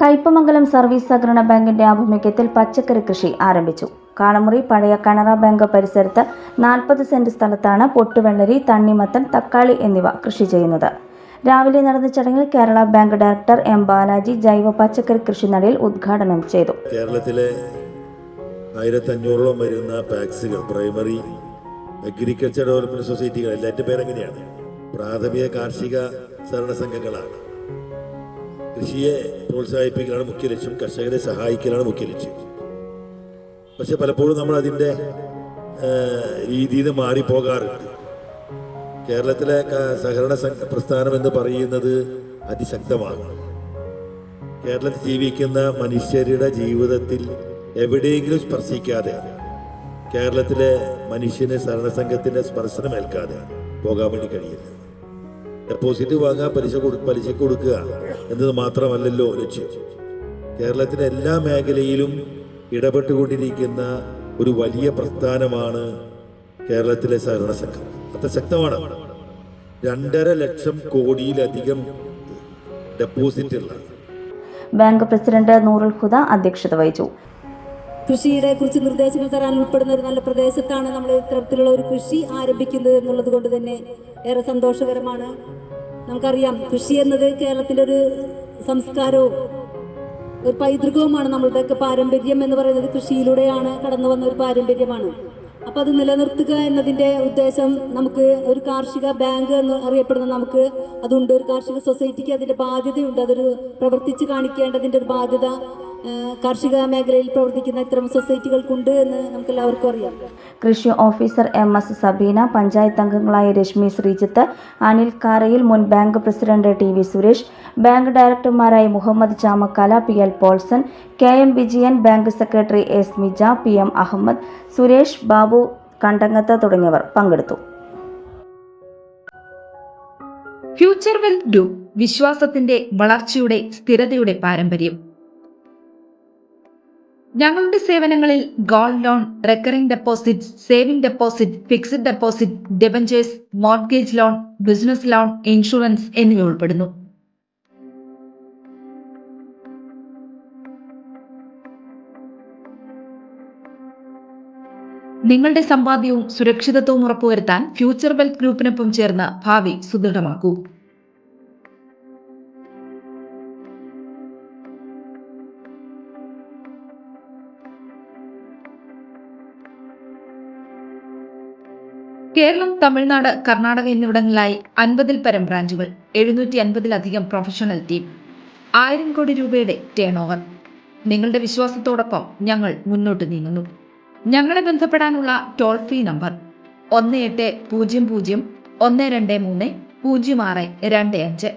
Kaipamangalam service സഹകരണ ബാങ്കിന്റെ ആഭിമുഖ്യത്തിൽ പച്ചക്കറി കൃഷി ആരംഭിച്ചു. കാണമുറി പഴയ കനറ ബാങ്ക് പരിസരത്ത് നാൽപ്പത് സെന്റ് സ്ഥലത്താണ് പൊട്ടുവെള്ളരി തണ്ണിമത്തൻ തക്കാളി എന്നിവ കൃഷി ചെയ്യുന്നത്. രാവിലെ നടന്ന ചടങ്ങിൽ Kerala bank director M Balaji ജൈവ പച്ചക്കറി കൃഷി നടയിൽ ഉദ്ഘാടനം ചെയ്തു. കേരളത്തിലെ ആയിരത്തഞ്ഞൂറോളം വരുന്ന പാക്സുകൾ പ്രൈമറി അഗ്രികൾച്ചർ ഡെവലപ്മെന്റ് സൊസൈറ്റികൾ എല്ലാറ്റിന്റെ പേരെങ്ങനെയാണ് പ്രാഥമിക കാർഷിക സഹകരണ സംഘങ്ങളാണ്. കൃഷിയെ പ്രോത്സാഹിപ്പിക്കലാണ് മുഖ്യ ലക്ഷ്യം കർഷകരെ സഹായിക്കലാണ് മുഖ്യ ലക്ഷ്യം. പക്ഷെ പലപ്പോഴും നമ്മൾ അതിന്റെ രീതിയിൽ നിന്ന് മാറിപ്പോകാറുണ്ട്. കേരളത്തിലെ സഹകരണ പ്രസ്ഥാനം എന്ന് പറയുന്നത് അതിശക്തമാണ് കേരളത്തിൽ ജീവിക്കുന്ന മനുഷ്യരുടെ ജീവിതത്തിൽ എവിടെയെങ്കിലും സ്പർശിക്കാതെ കേരളത്തിലെ മനുഷ്യന് സഹകരണ സ്പർശനം ഏൽക്കാതെ പോകാൻ വേണ്ടി കഴിയില്ല. ഡെപ്പോസിറ്റ് വാങ്ങാൻ പലിശ കൊടു പലിശ കൊടുക്കുക എന്നത് മാത്രമല്ലല്ലോ ലക്ഷ്യം. കേരളത്തിലെ എല്ലാ മേഖലയിലും ഇടപെട്ടുകൊണ്ടിരിക്കുന്ന ഒരു വലിയ പ്രസ്ഥാനമാണ് കേരളത്തിലെ സഹകരണ സംഘം. അത്ര ശക്തമാണ്. രണ്ടര ലക്ഷം കോടിയിലധികം ഡെപ്പോസിറ്റ് ഉള്ള ബാങ്ക് പ്രസിഡന്റ് നൂറുൽ ഹുദ അധ്യക്ഷത വഹിച്ചു. കൃഷിയെ കുറിച്ച് നിർദ്ദേശങ്ങൾ തരാൻ ഉൾപ്പെടുന്ന ഒരു നല്ല പ്രദേശത്താണ് നമ്മൾ ഇത്തരത്തിലുള്ള ഒരു കൃഷി ആരംഭിക്കുന്നത് എന്നുള്ളത് കൊണ്ട് തന്നെ ഏറെ സന്തോഷകരമാണ്. നമുക്കറിയാം കൃഷി എന്നത് കേരളത്തിന്റെ ഒരു സംസ്കാരവും ഒരു പൈതൃകവുമാണ് നമ്മളുടെയൊക്കെ പാരമ്പര്യം എന്ന് പറയുന്നത് കൃഷിയിലൂടെയാണ് കടന്നു വന്ന ഒരു പാരമ്പര്യമാണ്. അപ്പോൾ അത് നിലനിർത്തുക എന്നതിന്റെ ഉദ്ദേശം നമുക്ക് ഒരു കാർഷിക ബാങ്ക് എന്ന് അറിയപ്പെടുന്ന നമുക്ക് അതുണ്ട്. ഒരു കാർഷിക സൊസൈറ്റിക്ക് അതിന്റെ ബാധ്യതയുണ്ട്. അതൊരു പ്രവർത്തിച്ച് കാണിക്കേണ്ടതിന്റെ ഒരു ബാധ്യത കാർഷിക മേഖലയിൽ പ്രവർത്തിക്കുന്ന ഇത്തരം സൊസൈറ്റികൾക്കുണ്ട് എന്ന് നമുക്ക് എല്ലാവർക്കും അറിയാം. കൃഷി officer M S Sabeena panchayat അംഗങ്ങളായ രശ്മി ശ്രീജിത്ത് അനിൽ കാറയിൽ മുൻ bank president T V Suresh bank ഡയറക്ടർമാരായ Muhammad Chamakkala P L Polson K M Vijayan bank secretary S Mija P M Ahammed Suresh Babu Kandangath തുടങ്ങിയവർ പങ്കെടുത്തു. ഫ്യൂച്ചർ വെൽത്ത് ഗ്രൂപ്പ് വിശ്വാസത്തിന്റെ വളർച്ചയുടെ സ്ഥിരതയുടെ പാരമ്പര്യം. ഞങ്ങളുടെ സേവനങ്ങളിൽ gold loan recurring deposit saving deposit fixed deposit debentures mortgage loan business loan insurance എന്നിവ ഉൾപ്പെടുന്നു. നിങ്ങളുടെ സമ്പാദ്യവും സുരക്ഷിതത്വവും ഉറപ്പുവരുത്താൻ ഫ്യൂച്ചർ വെൽത്ത് ഗ്രൂപ്പിനൊപ്പം ചേർന്ന് ഭാവി സുദൃഢമാക്കൂ. കേരളം തമിഴ്നാട് കർണാടക എന്നിവിടങ്ങളിലായി അൻപതിൽ പരം ബ്രാഞ്ചുകൾ എഴുന്നൂറ്റി അൻപതിലധികം പ്രൊഫഷണൽ ടീം ആയിരം കോടി രൂപയുടെ ടേൺ ഓവർ നിങ്ങളുടെ വിശ്വാസത്തോടൊപ്പം ഞങ്ങൾ മുന്നോട്ട് നീങ്ങുന്നു. ഞങ്ങളെ ബന്ധപ്പെടാനുള്ള ടോൾ ഫ്രീ നമ്പർ ഒന്ന് എട്ട് പൂജ്യം പൂജ്യം ഒന്ന് രണ്ട് മൂന്ന് പൂജ്യം ആറ് രണ്ട് അഞ്ച്.